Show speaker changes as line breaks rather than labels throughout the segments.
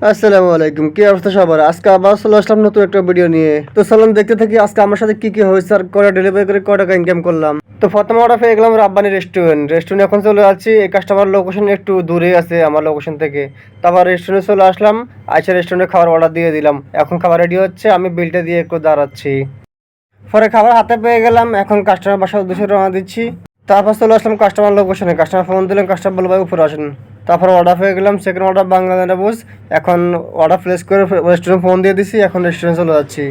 আসসালামু আলাইকুম, কি অবস্থা সবার? আজকে আবার চলে আসলাম নতুন একটা ভিডিও নিয়ে। তো চলুন দেখতে থাকি আজকে আমার সাথে কি কি হয়েছে আর কটা ডেলিভারি করে কয় টাকা ইনকাম করলাম। তো প্রথম অর্ডার পেয়ে গেলাম রাব্বানি রেস্টুরেন্ট রেস্টুরেন্ট এখন চলে যাচ্ছি, এই কাস্টমার লোকেশন একটু দূরে আছে আমার লোকেশন থেকে। তারপর রেস্টুরেন্টে চলে আসলাম, আইসা রেস্টুরেন্টে খাবার অর্ডার দিয়ে দিলাম। এখন খাবার রেডি হচ্ছে, আমি বিলটা দিয়ে একটু দাঁড়াচ্ছি। পরে খাবার হাতে পেয়ে গেলাম, এখন কাস্টমার বাসার উদ্দেশ্যে রওনা দিচ্ছি। তারপর চলে আসলাম কাস্টমার লোকেশনে কাস্টমার ফোন দিলাম কাস্টমার বলব ভাই, উপরে আসেন। তারপর অর্ডার পেয়ে গেলাম সেকেন্ড অর্ডার বাংলাদেশে বুঝ এখন অর্ডার প্লেস করে রেস্টুরেন্ট ফোন দিয়ে দিছি, এখন রেস্টুরেন্ট চলে যাচ্ছি।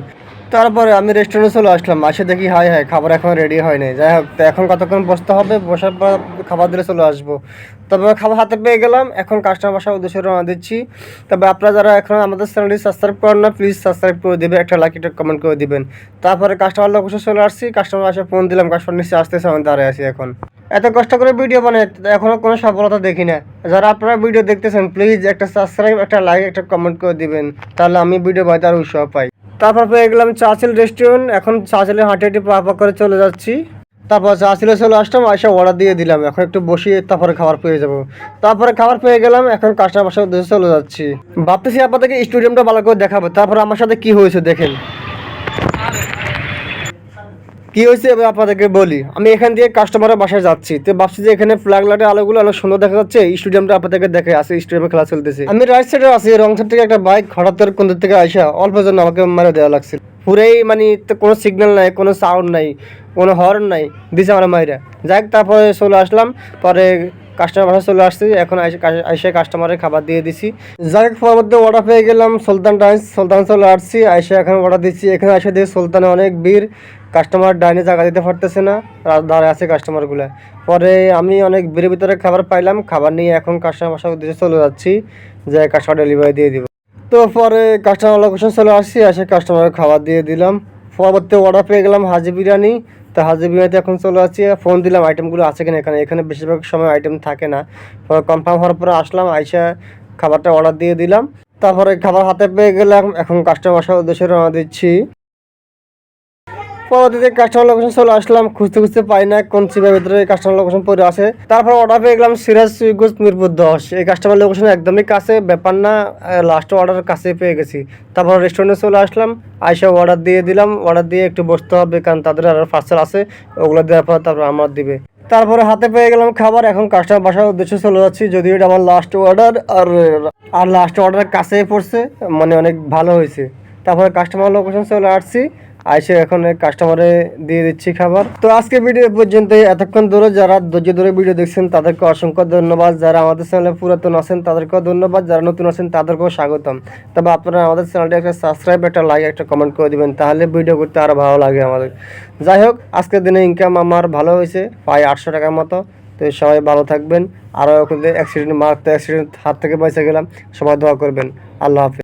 তারপরে আমি রেস্টুরেন্টে চলে আসলাম, আসে দেখি হাই হাই, খাবার এখন রেডি হয়নি যাই হোক এখন কতক্ষণ বসতে হবে? বসার পর খাবার দিলে চলে আসব। তবে খাবার হাতে পেয়ে গেলাম, এখন কাস্টমার বাসার উদ্দেশ্যে রওনা দিচ্ছি। তবে আপনারা যারা এখন আমাদের চ্যানেলটি সাবস্ক্রাইব করেন না প্লিজ সাবস্ক্রাইব করে দিবেন, একটা লাইক একটা কমেন্ট করে দিবেন। তারপরে কাস্টমার লোকেশন চলে আসছি কাস্টমার আসে ফোন দিলাম কাস্টমার নিচে আসতেছে, আমি দাঁড়িয়ে আছি এখন। এত কষ্ট করে ভিডিও বানাই এখনও কোনো সফলতা দেখি না। যারা আপনারা ভিডিও দেখতেছেন প্লিজ একটা সাবস্ক্রাইব একটা লাইক একটা কমেন্ট করে দিবেন। তাহলে আমি ভিডিও বানাতে আরও উৎসাহ পাই। তারপর পেয়ে গেলাম চাচিল রেস্টুরেন্ট এখন চাচিলে হাঁটে হাঁটে পা করে চলে যাচ্ছি। তারপর চাচিলে চলে আসলাম, আইসা অর্ডার দিয়ে দিলাম। এখন একটু বসিয়ে তারপরে খাবার পেয়ে যাব। তারপরে খাবার পেয়ে গেলাম, এখন কাস্টমার সাথে চলে যাচ্ছি। ভাবতেছি আপনাদেরকে স্টুডিয়ামটা ভালো করে দেখাবো। তারপর আমার সাথে কি হয়েছে দেখেন। কি হয়েছে এবার আপনাদেরকে বলি? আমি এখান দিয়ে কাস্টমারের বাসায় যাচ্ছি। তো ভাবছি যে এখানে ফ্ল্যাগ লাইটের আলোগুলো অনেক সুন্দর দেখা যাচ্ছে। স্টেডিয়ামটা আপনাদেরকে দেখে আসে স্টেডিয়ামে খেলা চলতেছে। আমি রাইট সাইডে আসি রং সাইড থেকে একটা বাইক হঠাৎ করে কোন থেকে আসা অল্প জন্য আমাকে মারে দেওয়া লাগছে পুরেই মানে কোনো সিগন্যাল নাই, কোনো সাউন্ড নাই, কোনো হর্ন নাই, দিছে আমার মাইরা। যাই তারপরে চলে আসলাম, পরে কাস্টমার বাসায় চলে আসছি এখন আইসে কাস্টমারের খাবার দিয়ে দিছি। যাই হোক, পরবর্তী অর্ডার পেয়ে গেলাম সুলতান ডাইন্স সুলতান চলে আসছি আইসে এখন অর্ডার দিচ্ছি। এখানে এসে দিয়ে সুলতানে অনেক ভিড় কাস্টমার ডাইনে জায়গা দিতে পারতেছে না রা- দাঁড়ায় আছে কাস্টমারগুলো পরে আমি অনেক ভিড়ের ভিতরে খাবার পাইলাম খাবার নিয়ে এখন কাস্টমার বাসার উদ্দেশ্যে চলে যাচ্ছি যে কাস্টমার ডেলিভারি দিয়ে দিব। তো পরে কাস্টমার লোকেশন চলে আসছি এসে কাস্টমারের খাবার দিয়ে দিলাম। পরবর্তী অর্ডার পেয়ে গেলাম হাজি বিরিয়ানি। তো হাজির বিমাতে এখন চলে আসছি। ফোন দিলাম আইটেমগুলো আছে কিনা এখানে। এখানে বেশিরভাগ সময় আইটেম থাকে না। কনফার্ম হওয়ার পরে আসলাম, আইসা খাবারটা অর্ডার দিয়ে দিলাম। তারপরে খাবার হাতে পেয়ে গেলাম। এখন কাস্টমার উদ্দেশ্যে রওনা দিচ্ছি। পরবর্তীতে কাস্টমার লোকেশন চলে আসলাম, খুঁজতে খুঁজতে পাই না কোন সিমের ভিতরে কাস্টমার লোকেশন পরে আসে তারপর অর্ডার পেয়ে গেলাম সিরাজ সুইগুজ মিরপুর দশ। এই কাস্টমার লোকেশন একদমই কাছে, ব্যাপার না লাস্ট অর্ডার কাছে পেয়ে গেছি। তারপর রেস্টুরেন্টে চলে আসলাম, আইসা অর্ডার দিয়ে দিলাম অর্ডার দিয়ে একটু বসতে হবে, কারণ তাদের আরও পার্সেল আছে, ওগুলো দেওয়ার পর তারপর আমার দিবে। তারপরে হাতে পেয়ে গেলাম খাবার, এখন কাস্টমার বাসার উদ্দেশ্যে চলে যাচ্ছি, যদিও এটা আমার লাস্ট অর্ডার আর আর লাস্ট অর্ডার কাছে পড়ছে মানে অনেক ভালো হয়েছে। তারপরে কাস্টমার লোকেশন চলে আসছি আইসে এখন কাস্টমারে দিয়ে দিচ্ছি খাবার। তো আজকে ভিডিও পর্যন্ত এতক্ষণ ধরে যারা ধৈর্য ধরে ভিডিও দেখছেন, তাদেরকে অসংখ্য ধন্যবাদ। যারা আমাদের চ্যানেলে পুরাতন আছেন, তাদেরকেও ধন্যবাদ। যারা নতুন আছেন, তাদেরকেও স্বাগতম। তবে আপনারা আমাদের চ্যানেলটি একটা সাবস্ক্রাইব একটা লাইক একটা কমেন্ট করে দিবেন। তাহলে ভিডিও করতে আরও ভালো লাগে আমাদের। যাই হোক, আজকের দিনে ইনকাম আমার ভালো হয়েছে, প্রায় আটশো টাকার মতো। তো সবাই ভালো থাকবেন। আরও অ্যাক্সিডেন্ট মারতে অ্যাক্সিডেন্ট হাত থেকে বেঁচে গেলাম। সবাই দোয়া করবেন। আল্লাহ হাফিজ।